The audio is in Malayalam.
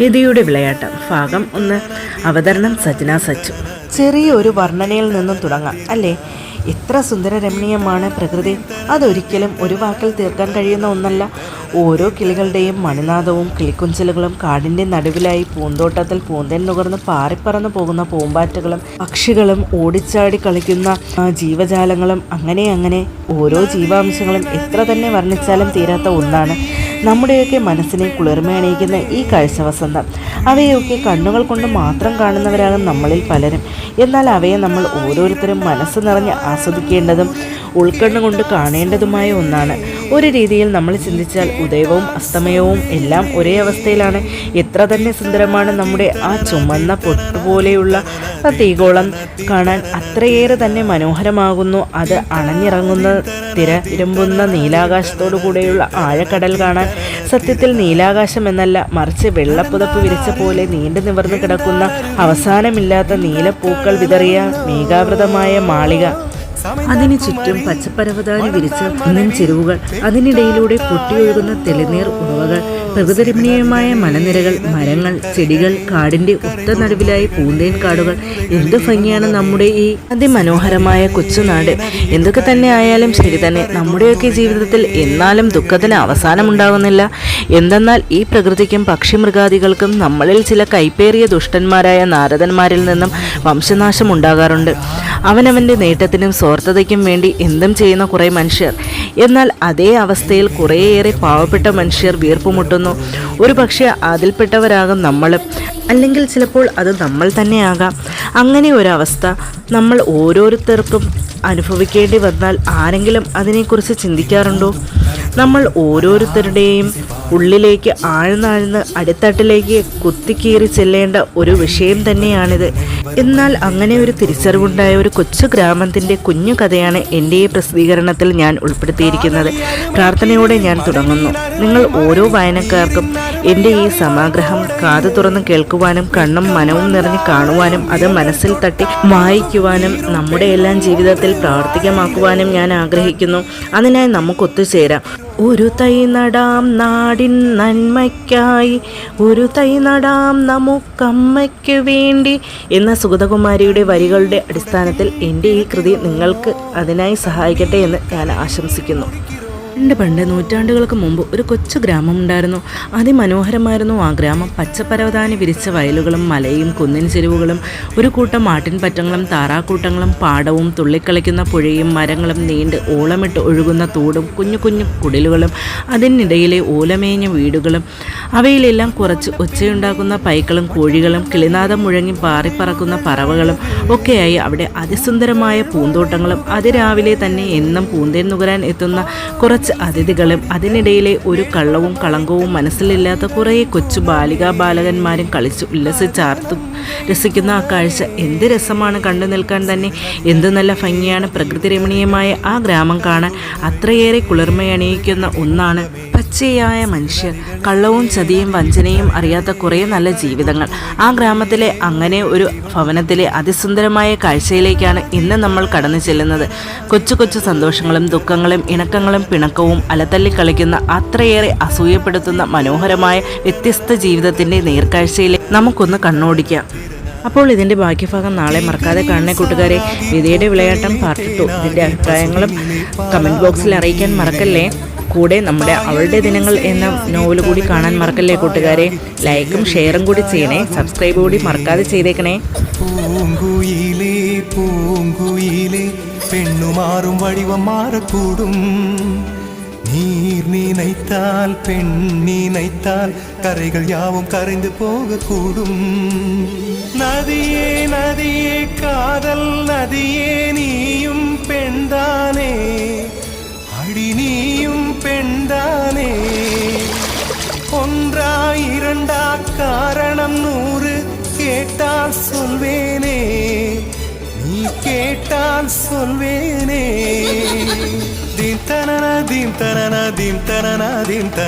വിധിയുടെ വിളയാട്ടം. ഭാഗം ഒന്ന് അവതരണം സജ്ന സച്ചു. ചെറിയൊരു വർണനയിൽ നിന്നും തുടങ്ങാം അല്ലേ? എത്ര സുന്ദര രമണീയമാണ് പ്രകൃതി. അതൊരിക്കലും ഒരു വാക്കിൽ തീർക്കാൻ കഴിയുന്ന ഒന്നല്ല. ഓരോ കിളികളുടെയും മണിനാദവും കിളിക്കുഞ്ചലുകളും കാടിന്റെ നടുവിലായി പൂന്തോട്ടത്തിൽ പൂന്തൻ നുകർന്ന് പാറിപ്പറന്നു പോകുന്ന പൂമ്പാറ്റകളും പക്ഷികളും ഓടിച്ചാടി കളിക്കുന്ന ജീവജാലങ്ങളും അങ്ങനെ അങ്ങനെ ഓരോ ജീവാംശങ്ങളും എത്ര തന്നെ വർണിച്ചാലും തീരാത്ത ഒന്നാണ്. നമ്മുടെയൊക്കെ മനസ്സിനെ കുളിർമയണിയിക്കുന്ന ഈ കാഴ്ച വസന്തം. അവയൊക്കെ കണ്ണുകൾ കൊണ്ട് മാത്രം കാണുന്നവരാകും നമ്മളിൽ പലരും. എന്നാൽ അവയെ നമ്മൾ ഓരോരുത്തരും മനസ്സ് നിറഞ്ഞ് ആസ്വദിക്കേണ്ടതും ഉൾക്കണ്ണുകൊണ്ട് കാണേണ്ടതുമായ ഒന്നാണ്. ഒരു രീതിയിൽ നമ്മൾ ചിന്തിച്ചാൽ ഉദയവും അസ്തമയവും എല്ലാം ഒരേ അവസ്ഥയിലാണ്. എത്ര തന്നെ സുന്ദരമാണ് നമ്മുടെ ആ ചുമന്ന പൊട്ടുപോലെയുള്ള തീകോളം കാണാൻ അത്രയേറെ തന്നെ മനോഹരമാകുന്നു. അത് അണഞ്ഞിറങ്ങുന്ന തിര ഇരമ്പുന്ന നീലാകാശത്തോടു കൂടെയുള്ള ആഴക്കടൽ കാണാൻ സത്യത്തിൽ നീലാകാശം എന്നല്ല മറിച്ച് വെള്ളപ്പുതപ്പ് വിരിച്ച പോലെ നീണ്ടു നിവർന്നു കിടക്കുന്ന അവസാനമില്ലാത്ത നീലപ്പൂക്കൾ വിതറിയ മേഘാവൃതമായ മാളിക. അതിനു ചുറ്റും പച്ചപ്പരവതാനി വിരിച്ച കുന്നിൻ ചെരുവുകൾ. അതിനിടയിലൂടെ പൊട്ടിയൊഴുകുന്ന തെളിനീർ ഉറവകൾ പ്രകൃതിരമണീയമായ മലനിരകൾ മരങ്ങൾ ചെടികൾ കാടിന്റെ ഒത്ത നടുവിലായി പൂന്തേൻ കാടുകൾ. എന്ത് ഭംഗിയാണ് നമ്മുടെ ഈ അതിമനോഹരമായ കൊച്ചുനാട്. എന്തൊക്കെ തന്നെ ആയാലും ശരി തന്നെ നമ്മുടെയൊക്കെ ജീവിതത്തിൽ എന്നാലും ദുഃഖത്തിന് അവസാനമുണ്ടാകുന്നില്ല എന്തെന്നാൽ ഈ പ്രകൃതിക്കും പക്ഷിമൃഗാദികൾക്കും നമ്മളിൽ ചില കൈപ്പേറിയ ദുഷ്ടന്മാരായ നാരദന്മാരിൽ നിന്നും വംശനാശം ഉണ്ടാകാറുണ്ട്. അവനവന്റെ നേട്ടത്തിനും സ്വാർത്ഥതയ്ക്കും വേണ്ടി എന്തും ചെയ്യുന്ന കുറേ മനുഷ്യർ. എന്നാൽ അതേ അവസ്ഥയിൽ കുറേയേറെ പാവപ്പെട്ട മനുഷ്യർ വീർപ്പുമുട്ടുന്നു. ഒരു പക്ഷേ അതിൽപ്പെട്ടവരാകും നമ്മൾ അല്ലെങ്കിൽ ചിലപ്പോൾ അത് നമ്മൾ തന്നെയാകാം. അങ്ങനെ ഒരവസ്ഥ നമ്മൾ ഓരോരുത്തർക്കും അനുഭവിക്കേണ്ടി വന്നാൽ ആരെങ്കിലും അതിനെക്കുറിച്ച് ചിന്തിക്കാറുണ്ടോ? നമ്മൾ ഓരോരുത്തരുടെയും ഉള്ളിലേക്ക് ആഴ്ന്നാഴ്ന്ന് അടിത്തട്ടിലേക്ക് കുത്തിക്കീറി ചെല്ലേണ്ട ഒരു വിഷയം തന്നെയാണിത്. എന്നാൽ അങ്ങനെ ഒരു തിരിച്ചറിവുണ്ടായ ഒരു കൊച്ചു ഗ്രാമത്തിന്റെ കുഞ്ഞു കഥയാണ് എന്റെ ഈ പ്രസിദ്ധീകരണത്തിൽ ഞാൻ ഉൾപ്പെടുത്തിയിരിക്കുന്നത്. പ്രാർത്ഥനയോടെ ഞാൻ തുടങ്ങുന്നു. നിങ്ങൾ ഓരോ വായനക്കാർക്കും എന്റെ ഈ സമാഗ്രഹം കാതു തുറന്ന് കേൾക്കുവാനും കണ്ണും മനവും നിറഞ്ഞ് കാണുവാനും അത് മനസ്സിൽ തട്ടി വായിക്കുവാനും നമ്മുടെ എല്ലാം ജീവിതത്തിൽ പ്രാവർത്തികമാക്കുവാനും ഞാൻ ആഗ്രഹിക്കുന്നു. അതിനായി നമുക്ക് ഒത്തുചേരാം ഒരു തൈ നടാം നാടിൻ നന്മയ്ക്കായി ഒരു തൈ നടാം നമുക്കമ്മയ്ക്ക് വേണ്ടി എന്ന സുഗതകുമാരിയുടെ വരികളുടെ അടിസ്ഥാനത്തിൽ എന്റെ ഈ കൃതി നിങ്ങൾക്ക് അതിനായി സഹായിക്കട്ടെ എന്ന് ഞാൻ ആശംസിക്കുന്നു. പണ്ട് പണ്ട് നൂറ്റാണ്ടുകൾക്ക് മുമ്പ് ഒരു കൊച്ചു ഗ്രാമം ഉണ്ടായിരുന്നു അതിമനോഹരമായിരുന്നു ആ ഗ്രാമം. പച്ചപ്പരവതാനി വിരിച്ച വയലുകളും മലയും കുന്നിൻ ചെരുവുകളും ഒരു കൂട്ടം ആട്ടിൻപറ്റങ്ങളും താറാക്കൂട്ടങ്ങളും പാടവും തുള്ളിക്കളിക്കുന്ന പുഴയും മരങ്ങളും നീണ്ട് ഓളമിട്ട് ഒഴുകുന്ന തോടും കുഞ്ഞു കുഞ്ഞു കുടിലുകളും അതിനിടയിലെ ഓലമേഞ്ഞ വീടുകളും അവയിലെല്ലാം കുറച്ച് ഒച്ചയുണ്ടാക്കുന്ന പൈക്കളും കോഴികളും കിളിനാഥം മുഴങ്ങി പാറിപ്പറക്കുന്ന പറവകളും ഒക്കെയായി അവിടെ അതിസുന്ദരമായ പൂന്തോട്ടങ്ങളും അതിരാവിലെ തന്നെ എന്നും പൂന്തേൻ നുകരാൻ എത്തുന്ന കുറച്ച് അതിഥികളും അതിനിടയിലെ ഒരു കള്ളവും കളങ്കവും മനസ്സിലില്ലാത്ത കുറേ കൊച്ചു ബാലികാ ബാലകന്മാരും കളിച്ച് ഉല്ലസിച്ചാർത്തു രസിക്കുന്ന ആ കാഴ്ച എന്ത് രസമാണ് കണ്ടു നിൽക്കാൻ തന്നെ. എന്ത് നല്ല ഭംഗിയാണ് പ്രകൃതി രമണീയമായ ആ ഗ്രാമം കാണാൻ. അത്രയേറെ കുളിർമയണിയിക്കുന്ന ഒന്നാണ് പച്ചയായ മനുഷ്യർ കള്ളവും ചതിയും വഞ്ചനയും അറിയാത്ത കുറേ നല്ല ജീവിതങ്ങൾ. ആ ഗ്രാമത്തിലെ അങ്ങനെ ഒരു ഭവനത്തിലെ അതിസുന്ദരമായ കാഴ്ചയിലേക്കാണ് ഇന്ന് നമ്മൾ കടന്നു ചെല്ലുന്നത്. കൊച്ചു കൊച്ചു സന്തോഷങ്ങളും ദുഃഖങ്ങളും ഇണക്കങ്ങളും പിണക്കവും അലത്തല്ലി കളിക്കുന്ന അത്രയേറെ അസൂയപ്പെടുത്തുന്ന മനോഹരമായ വ്യത്യസ്ത ജീവിതത്തിന്റെ നേർക്കാഴ്ചയിലെ നമുക്കൊന്ന് കണ്ണോടിക്കാം. അപ്പോൾ ഇതിന്റെ ഭാഗ്യഭാഗം നാളെ മറക്കാതെ കാണണേ കൂട്ടുകാരെ വിധയുടെ വിളയാട്ടം പാർട്ട് ടു ഇതിന്റെ അഭിപ്രായങ്ങളും കമന്റ് ബോക്സിൽ അറിയിക്കാൻ മറക്കല്ലേ? കൂടെ നമ്മുടെ അവളുടെ ദിനങ്ങൾ എന്ന നോവൽ കൂടി കാണാൻ മറക്കല്ലേ കൂട്ടുകാരെ ലൈക്കും ഷെയറും കൂടി ചെയ്യണേ സബ്സ്ക്രൈബ് കൂടി മറക്കാതെ ചെയ്തേക്കണേ പൂങ്കുയിലേ പൂങ്കുയിലേ പെണ്ണുമാറും വടിവം മാറക്കൂടും നീർ நினைத்தால் பெண் நினைத்தால் கரைகள் யாவும் கரைந்து போகக்கூடும் நதியே நதியே காதல் நதியே நீயும் பெண்தானே அடி நீயும் சொல்வேனே. தீன் தனன தீன் தனன தீன் தனன தீன் தன